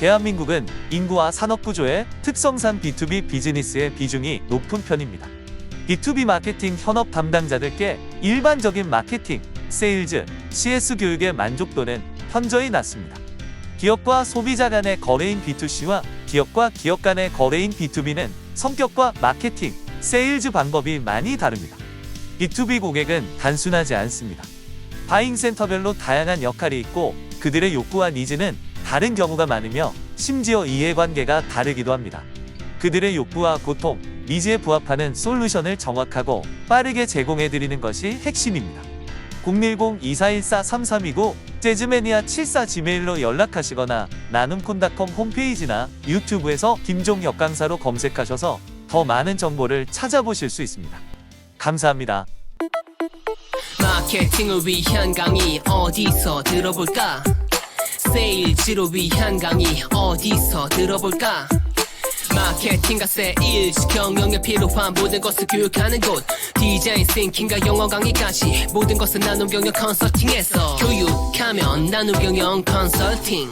대한민국은 인구와 산업 구조의 특성상 B2B 비즈니스의 비중이 높은 편입니다. B2B 마케팅 현업 담당자들께 일반적인 마케팅, 세일즈, CS 교육의 만족도는 현저히 낮습니다. 기업과 소비자 간의 거래인 B2C와 기업과 기업 간의 거래인 B2B는 성격과 마케팅, 세일즈 방법이 많이 다릅니다. B2B 고객은 단순하지 않습니다. 바잉 센터별로 다양한 역할이 있고 그들의 욕구와 니즈는 다른 경우가 많으며 심지어 이해관계가 다르기도 합니다. 그들의 욕구와 고통, 니즈에 부합하는 솔루션을 정확하고 빠르게 제공해드리는 것이 핵심입니다. 010-2414-3329 재즈매니아 74 지메일로 연락하시거나 나눔콘닷컴 홈페이지나 유튜브에서 김종혁 강사로 검색하셔서 더 많은 정보를 찾아보실 수 있습니다. 감사합니다. 마케팅을 위한 강의 어디서 들어볼까? 세일즈를 위한 강의 어디서 들어볼까? 마케팅과 세일즈 경영에 필요한 모든 것을 교육하는 곳 디자인 싱킹과 영어 강의까지 모든 것을 나눔 경영 컨설팅에서 교육하면 나눔 경영 컨설팅